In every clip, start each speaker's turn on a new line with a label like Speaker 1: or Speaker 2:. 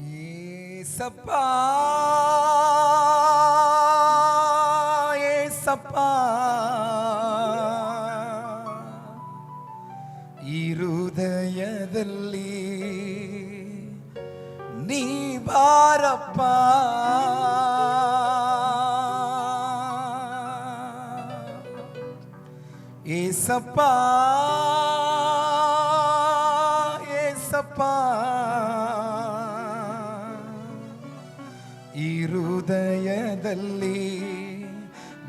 Speaker 1: ಏಸಪ್ಪ ಏಸಪ್ಪ ಈ ಹೃದಯದಲ್ಲಿ ನೀ ಬಾರಪ್ಪ ಏಸಪ್ಪ ಏಸಪ್ಪ ಈ ಹೃದಯದಲ್ಲಿ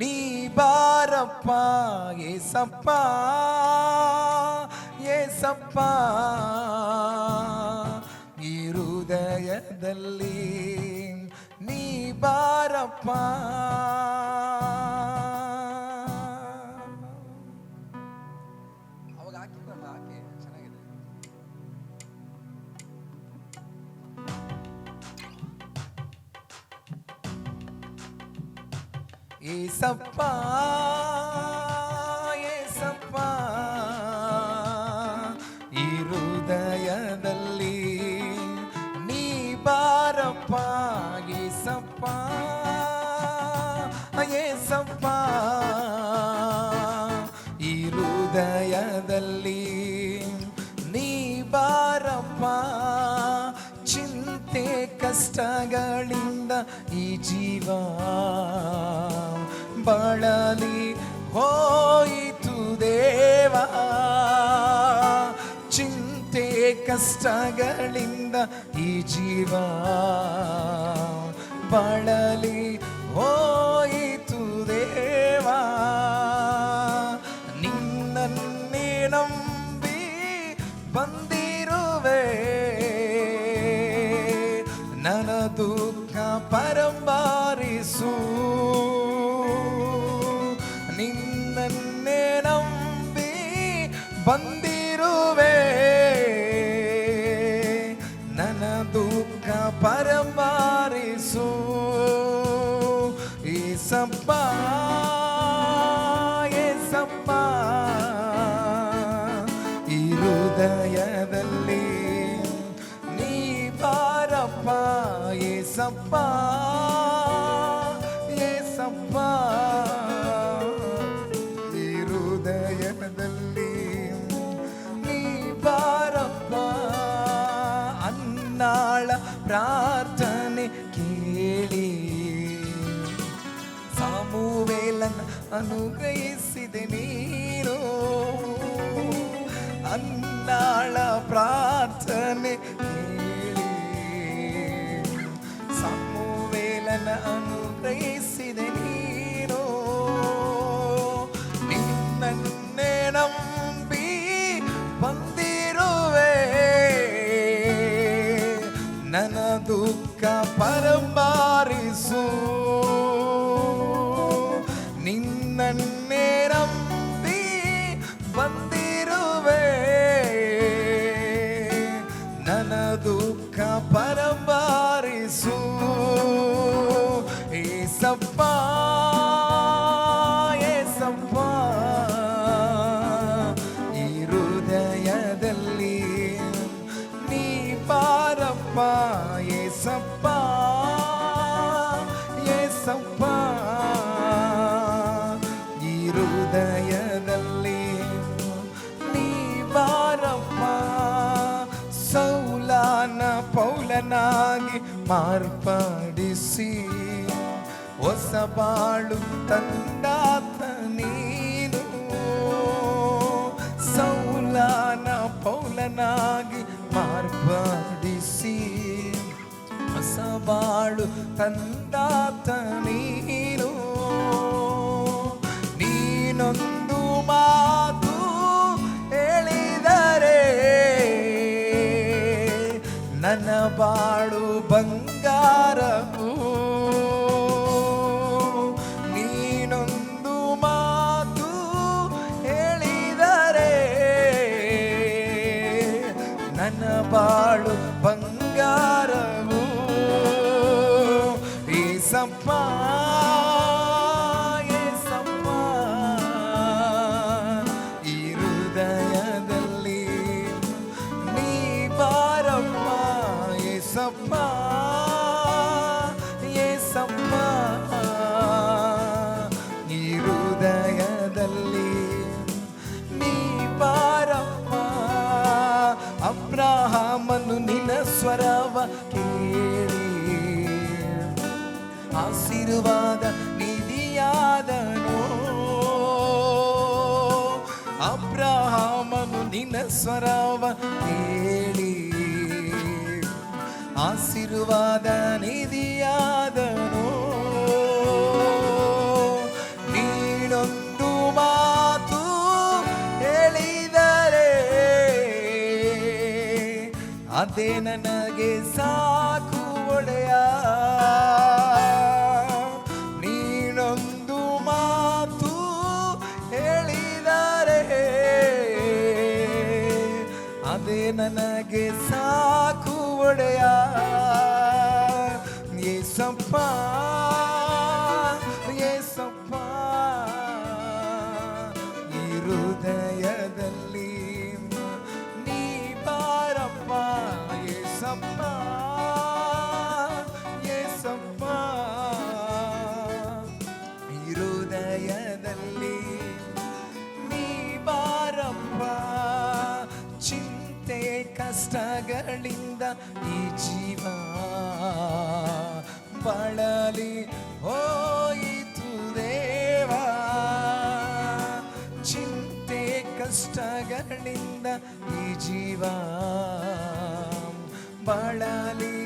Speaker 1: ನೀ ಬಾರಪ್ಪ ಏಸಪ್ಪ ಏಸಪ್ಪ ಈ ಹೃದಯದಲ್ಲಿ ನೀ ಏಸಪ್ಪ ಏಸಪ್ಪ ಈ ಹೃದಯದಲ್ಲಿ ನೀ ಬಾರಪ್ಪ ಏಸಪ್ಪ ಏಸಪ್ಪ ಈ ಹೃದಯದಲ್ಲಿ ನೀ ಬಾರಪ್ಪ ಚಿಂತೆ ಕಷ್ಟಗಳಿಂದ ಈ ಜೀವ ಬಳಲಿ ಹೋಯಿತು ದೇವ. ಚಿಂತೆ ಕಷ್ಟಗಳಿಂದ ಈ ಜೀವ ಬಳಲಿ ಬಂದಿರುವೆ. ನನ್ನ ದುಃಖ ಪರಂಬಾರಿಸು ಏಸಪ್ಪ ಏಸಪ್ಪ அன்னாள பிரா ಏಸಪ್ಪ ಈ ಹೃದಯದಲ್ಲಿ ನೀ ಬಾರಪ್ಪ ಸೌಲಾನ ಪೌಲನಾಗಿ ಮಾರ್ಪಡಿಸಿ ಹೊಸ ಬಾಳು ತಂದಾತ ನೀನು. ಸೌಲಾನ ಪೌಲನಾಗಿ ಮಾರ್ಪಡಿಸಿ ಹೊಸ ಬಾಳು ತಂದಾತ ನೀನು. ನೀನೊಂದು ಮಾತು ಹೇಳಿದರೆ ನನ್ನ ಬಾಳು ಬಂಗಾರವು ಸ್ವರವ ಕೇಳಿ ಆಶೀರ್ವಾದ ನಿಧಿಯಾದನು ಅಬ್ರಹಾಮನು ನಿನ್ನ ಸ್ವರವ ಕೇಳಿ ಆಶೀರ್ವಾದ ನಿಧಿಯಾದನು ಅದೇ ನನಗೆ ಸಾಕು ಒಡೆಯ. ನೀನೊಂದು ಮಾತು ಹೇಳಿದರೆ ಅದೇ ನನಗೆ ಸಾಕು ಒಡೆಯ. ಏಸಪ್ಪ. ಕಷ್ಟಗಳಿಂದ ಈ ಜೀವ ಬಳಲಿ ಹೋಯಿತು ದೇವಾ. ಚಿಂತೆ ಕಷ್ಟಗಳಿಂದ ಈ ಜೀವ ಬಳಲಿ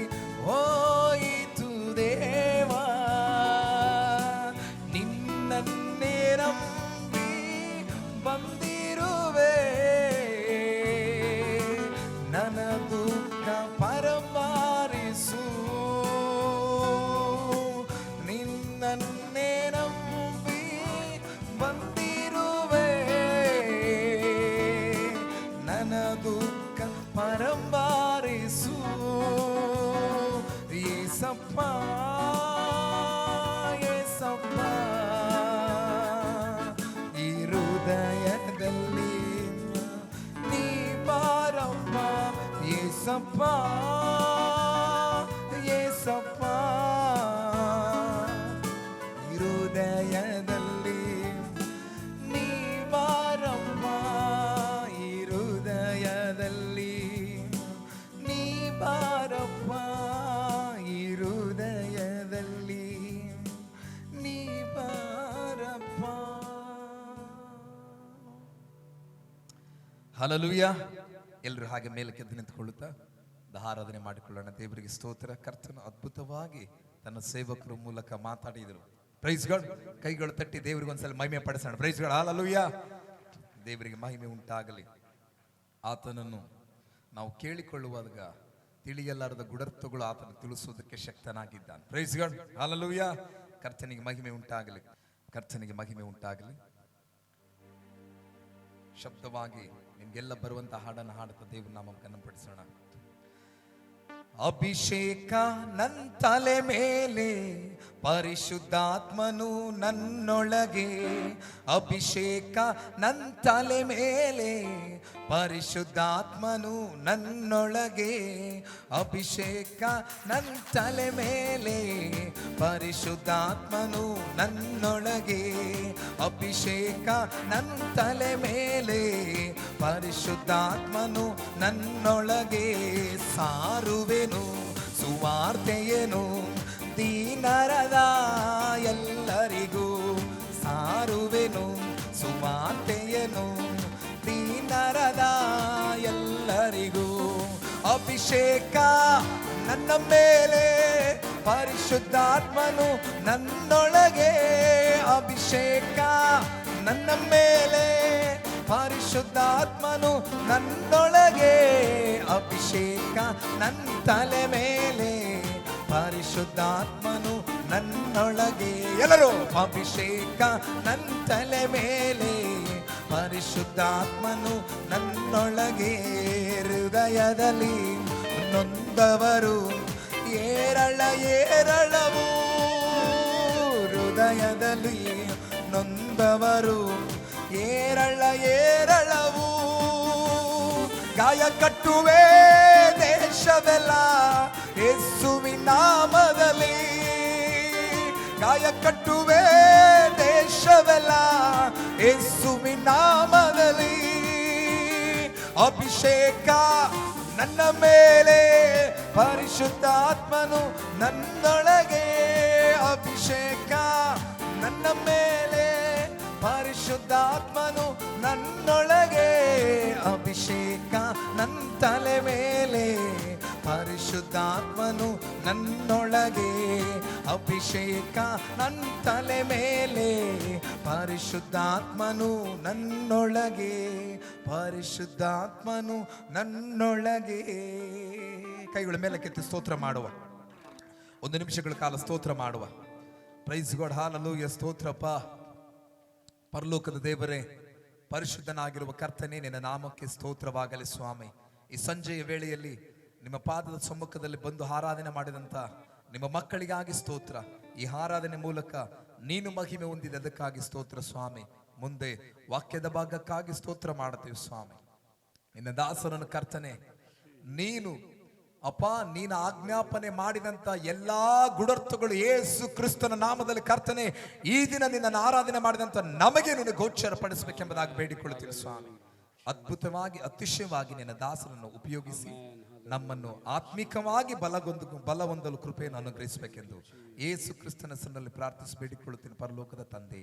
Speaker 1: ಹಲಲುಯ್ಯ ಎಲ್ಲರೂ ಹಾಗೆ ಮೇಲೆ ಎದ್ದು ನಿಂತುಕೊಳ್ಳುತ್ತಾ ಆರಾಧನೆ ಮಾಡಿಕೊಳ್ಳೋಣ. ದೇವರಿಗೆ ಸ್ತೋತ್ರ. ಕರ್ತನು ಅದ್ಭುತವಾಗಿ ತನ್ನ ಸೇವಕರ ಮೂಲಕ ಮಾತಾಡಿದರು. ಪ್ರೈಸ್ಗಳು ಕೈಗಳು ತಟ್ಟಿ ದೇವರಿಗೆ ಒಂದ್ಸಲ ಮಹಿಮೆ ಪಡಿಸೋಣ. ಪ್ರೈಸ್ಗಳು ಹಾಲಲುಯ್ಯ ದೇವರಿಗೆ ಮಹಿಮೆ ಉಂಟಾಗಲಿ. ಆತನನ್ನು ನಾವು ಕೇಳಿಕೊಳ್ಳುವಾಗ ತಿಳಿಯಲಾರದ ಗುಡರ್ಥಗಳು ಆತನು ತಿಳಿಸುವುದಕ್ಕೆ ಶಕ್ತನಾಗಿದ್ದಾನೆ. ಪ್ರೈಸ್ಗಳು ಹಾಲಲುಯ್ಯ ಕರ್ತನಿಗೆ ಮಹಿಮೆ ಉಂಟಾಗಲಿ. ಕರ್ತನಿಗೆ ಮಹಿಮೆ ಉಂಟಾಗಲಿ. ಶಬ್ದವಾಗಿ ನಿಮ್ಗೆಲ್ಲ ಬರುವಂತ ಹಾಡನ್ನು ಹಾಡುತ್ತಾ ದೇವ್ರ ನಾಮ ಕನ್ನಪಡಿಸೋಣ ಅಭಿಷೇಕ ನನ್ ತಲೆ ಮೇಲೆ, ಪರಿಶುದ್ಧಾತ್ಮನು ನನ್ನೊಳಗೆ. ಅಭಿಷೇಕ ನನ್ ತಲೆ ಮೇಲೆ, ಪರಿಶುದ್ಧಾತ್ಮನು ನನ್ನೊಳಗೆ. ಅಭಿಷೇಕ ನನ್ ತಲೆ ಮೇಲೆ, ಪರಿಶುದ್ಧಾತ್ಮನು ನನ್ನೊಳಗೆ. ಅಭಿಷೇಕ ನನ್ ತಲೆ ಮೇಲೆ ಪರಿಶುದ್ಧಾತ್ಮನು ನನ್ನೊಳಗೆ ಸಾರುವೆನು, ಸುವಾರ್ತೆಯೇನು. ದೀನರದ ಎಲ್ಲರಿಗೂ ಸಾರುವೆನು, ಸುವಾರ್ತೆಯೇನು. ದೀನರದ ಎಲ್ಲರಿಗೂ ಅಭಿಷೇಕ ನನ್ನ ಮೇಲೆ, ಪರಿಶುದ್ಧಾತ್ಮನು ನನ್ನೊಳಗೆ ಅಭಿಷೇಕ ನನ್ನ ಮೇಲೆ. ಪರಿಶುದ್ಧಾತ್ಮನು ನನ್ನೊಳಗೆ ಅಭಿಷೇಕ ನನ್ನ ತಲೆ ಮೇಲೆ. ಪರಿಶುದ್ಧಾತ್ಮನು ನನ್ನೊಳಗೆ ಎಲ್ಲರೂ ಅಭಿಷೇಕ ನನ್ನ ತಲೆ ಮೇಲೆ. ಪರಿಶುದ್ಧಾತ್ಮನು ನನ್ನೊಳಗೆ ಹೃದಯದಲ್ಲಿ ನೊಂದವರು. ಏರಳ, ಏರಳವು ಹೃದಯದಲ್ಲಿ ನೊಂದವರು. ಏರಳ ಏರಳವು ಗಾಯ ಕಟ್ಟುವೆ ದೇಶವೆಲ್ಲ ಯೇಸುವಿನ ನಾಮದಲ್ಲಿ. ಗಾಯ ಕಟ್ಟುವೆ ದೇಶವೆಲ್ಲ ಯೇಸುವಿನ ನಾಮದಲ್ಲಿ. ಅಭಿಷೇಕ ನನ್ನ ಮೇಲೆ, ಪರಿಶುದ್ಧಾತ್ಮನು ನನ್ನೊಳಗೆ. ಅಭಿಷೇಕ ನನ್ನ ಮೇಲೆ ಪರಿಶುದ್ಧಾತ್ಮನು ನನ್ನೊಳಗೆ ಅಭಿಷೇಕ ನನ್ನ ತಲೆ ಮೇಲೆ. ಪರಿಶುದ್ಧಾತ್ಮನು ನನ್ನೊಳಗೆ ಅಭಿಷೇಕ ನನ್ನ ತಲೆ ಮೇಲೆ. ಪರಿಶುದ್ಧಾತ್ಮನು ನನ್ನೊಳಗೆ ಪರಿಶುದ್ಧಾತ್ಮನು ನನ್ನೊಳಗೆ. ಕೈಗಳ ಮೇಲೆ ಕೆತ್ತಿ ಸ್ತೋತ್ರ ಮಾಡುವ. ಒಂದು ನಿಮಿಷಗಳ ಕಾಲ ಸ್ತೋತ್ರ ಮಾಡುವ. ಪ್ರೈಸ್ ಗಾಡ್ ಯ ಸ್ತೋತ್ರಪ್ಪ. ಪರಲೋಕದ ದೇವರೇ, ಪರಿಶುದ್ಧನಾಗಿರುವ ಕರ್ತನೇ, ನಿನ್ನ ನಾಮಕ್ಕೆ ಸ್ತೋತ್ರವಾಗಲಿ ಸ್ವಾಮಿ. ಈ ಸಂಜೆಯ ವೇಳೆಯಲ್ಲಿ ನಿಮ್ಮ ಪಾದದ ಸಮ್ಮುಖದಲ್ಲಿ ಬಂದು ಆರಾಧನೆ ಮಾಡಿದಂತ ನಿಮ್ಮ ಮಕ್ಕಳಿಗಾಗಿ ಸ್ತೋತ್ರ. ಈ ಆರಾಧನೆ ಮೂಲಕ ನೀನು ಮಹಿಮೆ ಹೊಂದಿದ್ದಕ್ಕಾಗಿ ಸ್ತೋತ್ರ ಸ್ವಾಮಿ. ಮುಂದೆ ವಾಕ್ಯದ ಭಾಗಕ್ಕಾಗಿ ಸ್ತೋತ್ರ ಮಾಡುತ್ತೇವೆ ಸ್ವಾಮಿ. ನಿನ್ನ ದಾಸರನ್ನು ಕರ್ತನೆ, ನೀನು ಅಪ್ಪ ನೀನು ಆಜ್ಞಾಪನೆ ಮಾಡಿದಂಥ ಎಲ್ಲಾ ಗುಡರ್ಥಗಳು ಏಸು ಕ್ರಿಸ್ತನ ನಾಮದಲ್ಲಿ ಕರ್ತನೆ ಈ ದಿನ ನಿನ್ನನ್ನು ಆರಾಧನೆ ಮಾಡಿದಂಥ ನಮಗೆ ನೀನು ಗೋಚರ ಪಡಿಸಬೇಕೆಂಬುದಾಗಿ ಬೇಡಿಕೊಳ್ಳುತ್ತೀನಿ ಸ್ವಾಮಿ. ಅದ್ಭುತವಾಗಿ ಅತಿಶಯವಾಗಿ ನಿನ್ನ ದಾಸರನ್ನು ಉಪಯೋಗಿಸಿ ನಮ್ಮನ್ನು ಆತ್ಮಿಕವಾಗಿ ಬಲಗೊಂದು ಬಲ ಹೊಂದಲು ಕೃಪೆಯನ್ನು ಅನುಗ್ರಹಿಸಬೇಕೆಂದು ಏಸು ಕ್ರಿಸ್ತನ ಹೆಸರಿನಲ್ಲಿ ಪ್ರಾರ್ಥಿಸಿ ಬೇಡಿಕೊಳ್ಳುತ್ತೀನಿ ಪರಲೋಕದ ತಂದೆ.